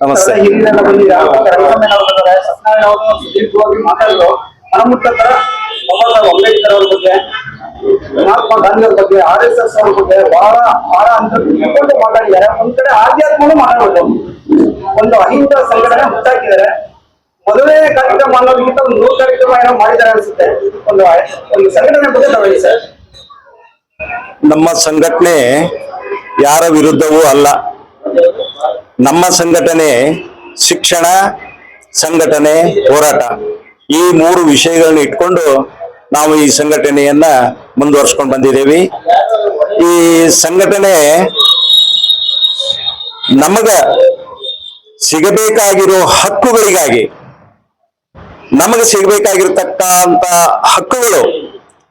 ನಮಸ್ತೆ. ಹಿರಿಯರೆಲ್ಲ ಬಂದಿರಾ ರವಿಚಂದ್ರನ್ ಅವ್ರು ಬಂದಾರೆ, ಸತ್ಯನಾರಾಯಣ ಅವರು ಸುದೀರ್ಘವಾಗಿ ಮಾತಾಡಿದ್ರು ಮನಮುಟ್ಟ ತರ ಬಾಬಾ ಸಾಹೇಬ್ ಅಂಬೇಡ್ಕರ್ ಅವ್ರ ಬಗ್ಗೆ ಮಹಾತ್ಮ ಗಾಂಧಿ ಅವ್ರ ಬಗ್ಗೆ ಆರ್ ಎಸ್ ಎಸ್ ಅವ್ರ ಬಗ್ಗೆ ಬಹಳ ಬಹಳ ಅಂತ ತಿಳ್ಕೊಂಡು ಮಾತಾಡಿದ್ದಾರೆ. ಒಂದ್ ಕಡೆ ಆಧ್ಯಾತ್ಮನು ಮಾತಾಡೋದು ಒಂದು ಅಹಿಂದ ಸಂಘಟನೆ ಮುಚ್ಚಾಕಿದ್ದಾರೆ ಮೊದಲನೇ ಕಾರ್ಯಕ್ರಮ ಅನ್ನೋದಕ್ಕಿಂತ ಒಂದು ನೂರು ಕಾರ್ಯಕ್ರಮ ಏನೋ ಮಾಡಿದ್ದಾರೆ ಅನ್ಸುತ್ತೆ. ಒಂದು ಒಂದು ಸಂಘಟನೆ ಬಗ್ಗೆ ತಾವು ಸರ್. ನಮ್ಮ ಸಂಘಟನೆ ಯಾರ ವಿರುದ್ಧವೂ ಅಲ್ಲ. ನಮ್ಮ ಸಂಘಟನೆ ಶಿಕ್ಷಣ ಸಂಘಟನೆ ಹೋರಾಟ. ಈ ಮೂರು ವಿಷಯಗಳನ್ನ ಇಟ್ಕೊಂಡು ನಾವು ಈ ಸಂಘಟನೆಯನ್ನ ಮುಂದುವರ್ಸ್ಕೊಂಡು ಬಂದಿದ್ದೇವೆ ಈ ಸಂಘಟನೆ ನಮಗ ಸಿಗಬೇಕಾಗಿರೋ ಹಕ್ಕುಗಳಿಗಾಗಿ, ನಮಗೆ ಸಿಗಬೇಕಾಗಿರ್ತಕ್ಕಂತ ಹಕ್ಕುಗಳು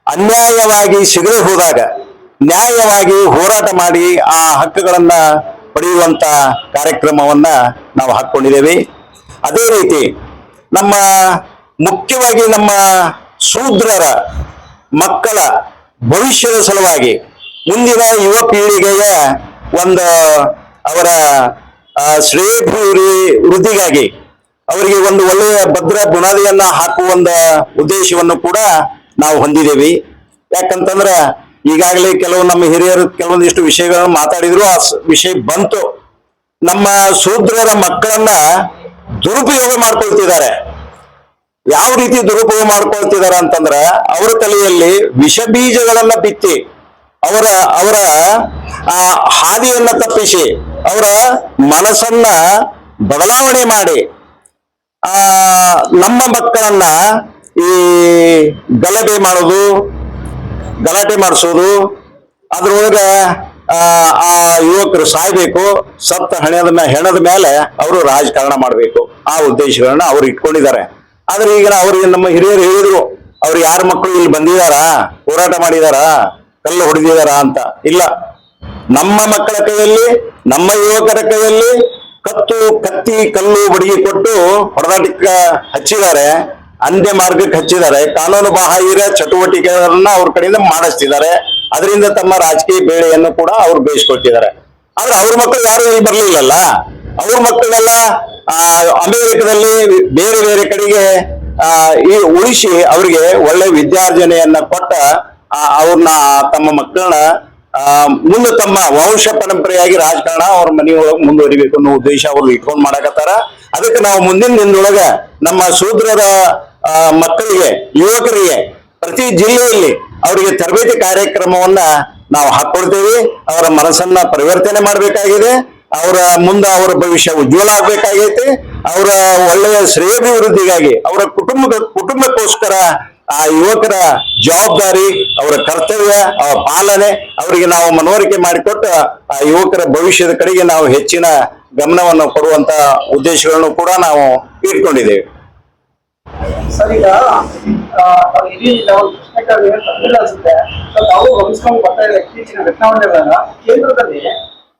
ಅನ್ಯಾಯವಾಗಿ ಸಿಗದೆ ಹೋದಾಗ, ನ್ಯಾಯವಾಗಿ ಹೋರಾಟ ಮಾಡಿ ಆ ಹಕ್ಕುಗಳನ್ನ ಪಡೆಯುವಂತ ಕಾರ್ಯಕ್ರಮವನ್ನ ನಾವು ಹಾಕೊಂಡಿದ್ದೇವೆ. ಅದೇ ರೀತಿ ನಮ್ಮ ಮುಖ್ಯವಾಗಿ ನಮ್ಮ ಶೂದ್ರರ ಮಕ್ಕಳ ಭವಿಷ್ಯದ ಸಲುವಾಗಿ ಮುಂದಿನ ಯುವ ಪೀಳಿಗೆಯ ಒಂದು ಅವರ ಶ್ರೇಯಭೂರಿ ವೃದ್ಧಿಗಾಗಿ ಅವರಿಗೆ ಒಂದು ಒಳ್ಳೆಯ ಭದ್ರ ಬುನಾದಿಯನ್ನ ಹಾಕುವ ಒಂದು ಉದ್ದೇಶವನ್ನು ಕೂಡ ನಾವು ಹೊಂದಿದ್ದೇವೆ. ಯಾಕಂತಂದ್ರ ಈಗಾಗಲೇ ಕೆಲವು ನಮ್ಮ ಹಿರಿಯರು ಕೆಲವೊಂದಿಷ್ಟು ವಿಷಯಗಳನ್ನು ಮಾತಾಡಿದ್ರು. ಆ ವಿಷಯ ಬಂತು. ನಮ್ಮ ಶೂದ್ರರ ಮಕ್ಕಳನ್ನ ದುರುಪಯೋಗ ಮಾಡ್ಕೊಳ್ತಿದ್ದಾರೆ. ಯಾವ ರೀತಿ ದುರುಪಯೋಗ ಮಾಡ್ಕೊಳ್ತಿದ್ದಾರೆ ಅಂತಂದ್ರ ಅವರ ತಲೆಯಲ್ಲಿ ವಿಷ ಬೀಜಗಳನ್ನ ಬಿತ್ತಿ ಅವರ ಅವರ, ಆ, ಹಾದಿಯನ್ನ ತಪ್ಪಿಸಿ ಅವರ ಮನಸ್ಸನ್ನ ಬದಲಾವಣೆ ಮಾಡಿ, ಆ, ನಮ್ಮ ಮಕ್ಕಳನ್ನ ಈ ಗಲಭೆ ಮಾಡೋದು ಗಲಾಟೆ ಮಾಡಿಸೋದು. ಅದ್ರೊಳಗೆ ಆ ಯುವಕರು ಸಾಯ್ಬೇಕು. ಸತ್ತ ಹಣದ ಮೇಲೆ ಹೆಣದ ಮೇಲೆ ಅವರು ರಾಜಕಾರಣ ಮಾಡಬೇಕು. ಆ ಉದ್ದೇಶಗಳನ್ನ ಅವ್ರು ಇಟ್ಕೊಂಡಿದ್ದಾರೆ. ಆದ್ರೆ ಈಗ ಅವ್ರಿಗೆ ನಮ್ಮ ಹಿರಿಯರು ಹೇಳಿದ್ರು, ಅವ್ರು ಯಾರ ಮಕ್ಕಳು ಇಲ್ಲಿ ಬಂದಿದಾರಾ ಹೋರಾಟ ಮಾಡಿದಾರಾ? ಕಲ್ಲು ಹೊಡೆದಿದಾರಾ ಅಂತ. ಇಲ್ಲ. ನಮ್ಮ ಮಕ್ಕಳ ಕೈಯಲ್ಲಿ, ನಮ್ಮ ಯುವಕರ ಕೈಯಲ್ಲಿ ಕತ್ತು, ಕತ್ತಿ, ಕಲ್ಲು, ಬಡಿಗೆ ಕೊಟ್ಟು ಹೊಡೆದಾಟಕ್ಕೆ ಹಚ್ಚಿದ್ದಾರೆ. ಅಂತ್ಯ ಮಾರ್ಗಕ್ಕೆ ಹಚ್ಚಿದ್ದಾರೆ. ಕಾನೂನು ಬಾಹಿರ ಚಟುವಟಿಕೆಗಳನ್ನ ಅವ್ರ ಕಡೆಯಿಂದ ಮಾಡಿಸ್ತಿದ್ದಾರೆ. ಅದರಿಂದ ತಮ್ಮ ರಾಜಕೀಯ ಬೇಳೆಯನ್ನು ಕೂಡ ಅವ್ರು ಬೇಯಿಸ್ಕೊಳ್ತಿದ್ದಾರೆ. ಆದ್ರೆ ಅವ್ರ ಮಕ್ಕಳು ಯಾರು ಇಲ್ಲಿ ಬರ್ಲಿಲ್ಲಲ್ಲ? ಅವ್ರ ಮಕ್ಕಳೆಲ್ಲ ಅಮೆರಿಕದಲ್ಲಿ ಬೇರೆ ಬೇರೆ ಕಡೆಗೆ, ಆ, ಈ ಉಳಿಸಿ ಅವ್ರಿಗೆ ಒಳ್ಳೆ ವಿದ್ಯಾರ್ಜನೆಯನ್ನ ಕೊಟ್ಟ ಅವ್ರನ್ನ, ತಮ್ಮ ಮಕ್ಕಳನ್ನ ಮುಂದೆ ತಮ್ಮ ವಂಶ ಪರಂಪರೆಯಾಗಿ ರಾಜಕಾರಣ ಅವ್ರ ಮನೆಯೊಳಗೆ ಮುಂದುವರಿಬೇಕು ಅನ್ನೋ ಉದ್ದೇಶ ಅವ್ರು ಇಟ್ಕೊಂಡು ಮಾಡಕತ್ತಾರ. ಅದಕ್ಕೆ ನಾವು ಮುಂದಿನ ದಿನದೊಳಗ ನಮ್ಮ ಶೂದ್ರರ ಮಕ್ಕಳಿಗೆ, ಯುವಕರಿಗೆ, ಪ್ರತಿ ಜಿಲ್ಲೆಯಲ್ಲಿ ಅವರಿಗೆ ತರಬೇತಿ ಕಾರ್ಯಕ್ರಮವನ್ನ ನಾವು ಹಾಕೊಳ್ತೇವೆ. ಅವರ ಮನಸ್ಸನ್ನ ಪರಿವರ್ತನೆ ಮಾಡಬೇಕಾಗಿದೆ. ಅವರ ಮುಂದೆ ಅವರ ಭವಿಷ್ಯ ಉಜ್ವಲ ಆಗ್ಬೇಕಾಗೈತೆ. ಅವರ ಒಳ್ಳೆಯ ಶ್ರೇಯಾಭಿವೃದ್ಧಿಗಾಗಿ, ಅವರ ಕುಟುಂಬದ, ಕುಟುಂಬಕ್ಕೋಸ್ಕರ ಆ ಯುವಕರ ಜವಾಬ್ದಾರಿ, ಅವರ ಕರ್ತವ್ಯ, ಅವರ ಪಾಲನೆ, ಅವರಿಗೆ ನಾವು ಮನವರಿಕೆ ಮಾಡಿಕೊಟ್ಟು ಆ ಯುವಕರ ಭವಿಷ್ಯದ ಕಡೆಗೆ ನಾವು ಹೆಚ್ಚಿನ ಗಮನವನ್ನು ಕೊಡುವಂತ ಉದ್ದೇಶಗಳನ್ನು ಕೂಡ ನಾವು ಇಟ್ಕೊಂಡಿದ್ದೇವೆ. ಸರ್, ಈಗ ಇಡೀ ನಾವು ತಪ್ಪಿಲ್ಲ ಅನ್ಸುತ್ತೆ. ತಾವು ಗಮನಿಸ್ಕೊಂಡು ಬರ್ತಾ ಇರೋ ಇತ್ತೀಚಿನ ಘಟನಾವಳಿಗಳನ್ನ ಕೇಂದ್ರದಲ್ಲಿ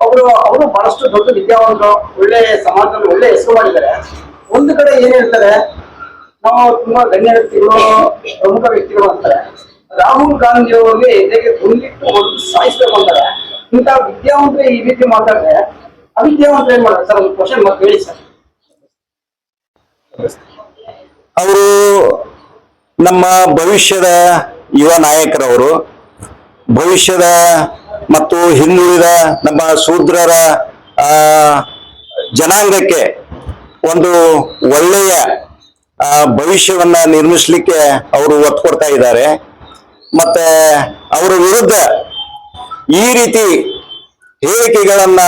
ಅವರು ಅವರು ಬಹಳಷ್ಟು ದೊಡ್ಡ ವಿದ್ಯಾವಂತರು ಒಳ್ಳೆ ಸಮಾಜದಲ್ಲಿ ಒಳ್ಳೆ ಹೆಸರು ಮಾಡಿದ್ದಾರೆ ಒಂದು ಕಡೆ ಏನ್ ಹೇಳ್ತಾರೆ ನಾವು ತುಂಬಾ ಗಣ್ಯ ವ್ಯಕ್ತಿಗಳು ಪ್ರಮುಖ ವ್ಯಕ್ತಿಗಳು ಅಂತಾರೆ. ರಾಹುಲ್ ಗಾಂಧಿ ಅವರಿಗೆ ಎದೆಗೆ ಗುಂಡಿಟ್ಟು ಒಂದು ಸಾಯಿಸ್ಬೇಕು ಅಂತಾರೆ. ಇಂತಹ ವಿದ್ಯಾವಂತರು ಈ ರೀತಿ ಮಾತಾಡಿದ್ರೆ ಅವಿದ್ಯಾವಂತರು ಏನ್ ಮಾಡ್ತಾರೆ? ಸರ್, ಒಂದು ಕ್ವಶನ್ ಮತ್ತೆ ಹೇಳಿ ಸರ್. ಅವರು ನಮ್ಮ ಭವಿಷ್ಯದ ಯುವ ನಾಯಕರವರು, ಭವಿಷ್ಯದ ಮತ್ತು ಹಿಂದುಳಿದ ನಮ್ಮ ಶೂದ್ರರ ಜನಾಂಗಕ್ಕೆ ಒಂದು ಒಳ್ಳೆಯ ಭವಿಷ್ಯವನ್ನ ನಿರ್ಮಿಸಲಿಕ್ಕೆ ಅವರು ಒತ್ತು ಕೊಡ್ತಾ ಇದ್ದಾರೆ. ಮತ್ತೆ ಅವರ ವಿರುದ್ಧ ಈ ರೀತಿ ಹೇಳಿಕೆಗಳನ್ನ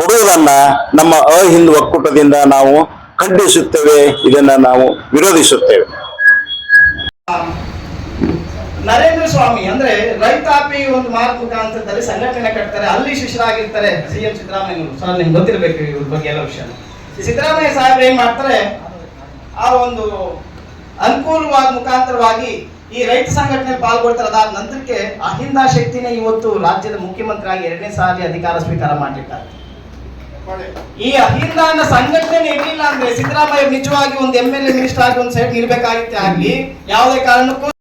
ಕೊಡುವುದನ್ನ ನಮ್ಮ ಅಹಿಂದ್ ಒಕ್ಕೂಟದಿಂದ ನಾವು ಖಂಡಿಸುತ್ತೇವೆ, ಇದನ್ನ ನಾವು ವಿರೋಧಿಸುತ್ತೇವೆ. ನರೇಂದ್ರ ಸ್ವಾಮಿ, ಅಂದ್ರೆ ರೈತಾಪಿ ಒಂದು ಮಾರ್ಗ ಮುಖಾಂತರದಲ್ಲಿ ಸಂಘಟನೆ ಕಟ್ತಾರೆ, ಅಲ್ಲಿ ಶಿಷ್ಯರಾಗಿರ್ತಾರೆ ಸಿಎಂ ಸಿದ್ದರಾಮಯ್ಯ ಸರ್, ನಿಮ್ಗೆ ಗೊತ್ತಿರ್ಬೇಕು ಇವ್ರ ಬಗ್ಗೆ ಎಲ್ಲ ವಿಷಯ. ಸಿದ್ದರಾಮಯ್ಯ ಸಾಹೇಬ್ ಏನ್ ಮಾಡ್ತಾರೆ? ಆ ಒಂದು ಅನುಕೂಲವಾದ ಮುಖಾಂತರವಾಗಿ ಈ ರೈತ ಸಂಘಟನೆ ಪಾಲ್ಗೊಳ್ತಾರೆ. ಅದಾದ ನಂತರಕ್ಕೆ ಅಹಿಂದ ಶಕ್ತಿನೇ ಇವತ್ತು ರಾಜ್ಯದ ಮುಖ್ಯಮಂತ್ರಿಯಾಗಿ ಎರಡನೇ ಸಾರಿ ಅಧಿಕಾರ ಸ್ವೀಕಾರ ಮಾಡಿರ್ತಾರೆ ಈ ಅಹಿಂದಾನ ಸಂಘಟನೆ ಇರಲಿಲ್ಲ ಅಂದ್ರೆ ಸಿದ್ದರಾಮಯ್ಯ ನಿಜವಾಗಿ ಒಂದು ಎಂ ಎಲ್ ಎ ಮಿನಿಸ್ಟರ್ ಆಗಿ ಒಂದು ಸೈಡ್ ಇರ್ಬೇಕಾಗಿತ್ತೆ ಆಗ್ಲಿ, ಯಾವುದೇ ಕಾರಣಕ್ಕೂ